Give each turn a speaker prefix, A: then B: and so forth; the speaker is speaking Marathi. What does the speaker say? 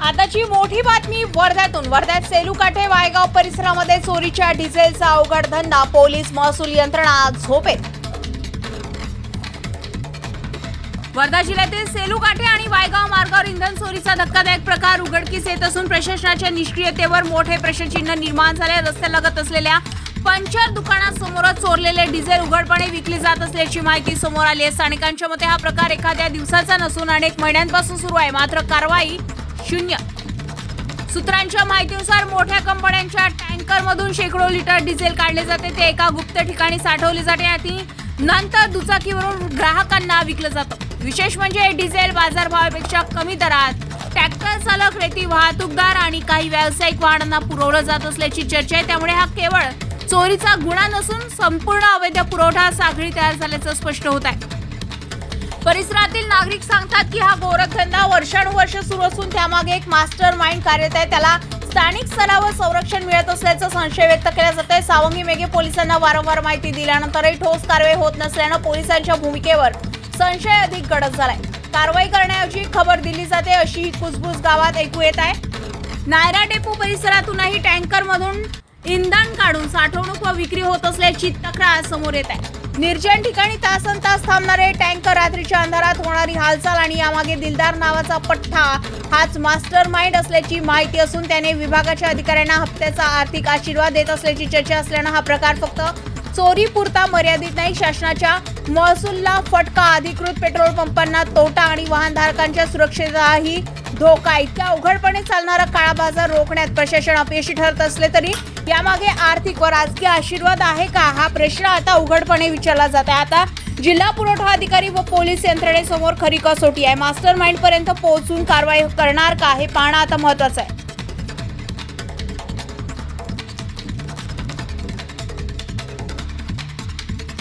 A: आताची मोठी बातमी वर्ध्यातून. वर्ध्यात सेलूकाठे वायगाव परिसरामध्ये चोरीच्या डिझेलचा अवघड धंदा. पोलीस महसूल यंत्रणा झोपेत. वर्धा जिल्ह्यातील सेलूकाठे आणि वायगाव मार्गावर इंधन चोरीचा धक्कादायक प्रकार. उघडकीस येत असून प्रशासनाच्या निष्क्रियतेवर मोठे प्रश्नचिन्ह निर्माण झाले रस्त्यालगत असलेल्या पंचर दुकानासमोरच चोरलेले डिझेल उघडपणे विकली जात असल्याची माहिती समोर आली आहे. स्थानिकांच्या मते हा प्रकार एखाद्या दिवसाचा नसून अनेक महिन्यांपासून सुरू आहे. मात्र कारवाई शून्य. सूत्रांच्या माहितीनुसार मोठ्या कंपन्यांच्या टँकरमधून शेकडो लिटर डिझेल काढले जाते. ते एका गुप्त ठिकाणी साठवले जाते. आणि नंतर दुचाकीवरून ग्राहकांना विकलं जातं. विशेष म्हणजे डिझेल बाजारभावापेक्षा कमी दरात ट्रॅक्टर चालक रेती वाहतूकदार आणि काही व्यावसायिक वाहनांना पुरवलं जात असल्याची चर्चा आहे. त्यामुळे हा केवळ चोरीचा गुन्हा नसून संपूर्ण अवैध पुरवठा साखळी तयार झाल्याचं स्पष्ट होत आहे. परिसरातील नागरिक सांगतात की हा गोरखधंदा वर्षानुवर्ष सुरू असून त्यामागे एक मास्टर माइंड कार्यरत आहे. त्याला स्थानिक स्तरावर संरक्षण मिळत असल्याचा संशय व्यक्त केला जात आहे. सावंगी मेघे पोलिसांना वारंवार माहिती दिल्यानंतरही ठोस कारवाई होत नसल्यानं पोलिसांच्या भूमिकेवर संशय अधिक गडद झालाय. कारवाई करण्याऐवजी खबर दिली जाते अशी ही कुसबुस गावात ऐकू येत आहे. नायरा डेपो परिसरातूनही टँकरमधून इंधन काढून साठवणूक व विक्री होत असल्याची तक्रार समोर येत आहे. निर्जन ठिकाणी तासन तास थांबणारे टँकर रात्रीच्या अंधारात होणारी हालचाल आणि यामागे दिलदार नावाचा पठ्ठा हाच मास्टर माइंड असल्याची माहिती असून त्याने विभागाच्या अधिकाऱ्यांना हप्त्याचा आर्थिक आशीर्वाद देत असल्याची चर्चा असल्यानं हा प्रकार फक्त चोरी पुरता मर्यादित नाही शासनाच्या महसूलला फटका. अधिकृत पेट्रोल पंपांना तोटा आणि वाहनधारकांच्या सुरक्षेचाही धोका. इतक्या उघडपणे चालणारा काळा बाजार रोखण्यात प्रशासन अपयशी ठरत असले तरी यामागे आर्थिक व राजकीय आशीर्वाद आहे का? हा प्रश्न आता उघडपणे विचारला जात आहे. आता जिल्हा पुरवठा अधिकारी व पोलीस यंत्रणेसमोर खरी कसोटी आहे. मास्टर माइंड पर्यंत पोहोचून कारवाई करणार का? हे पाहणं आता महत्वाचं आहे.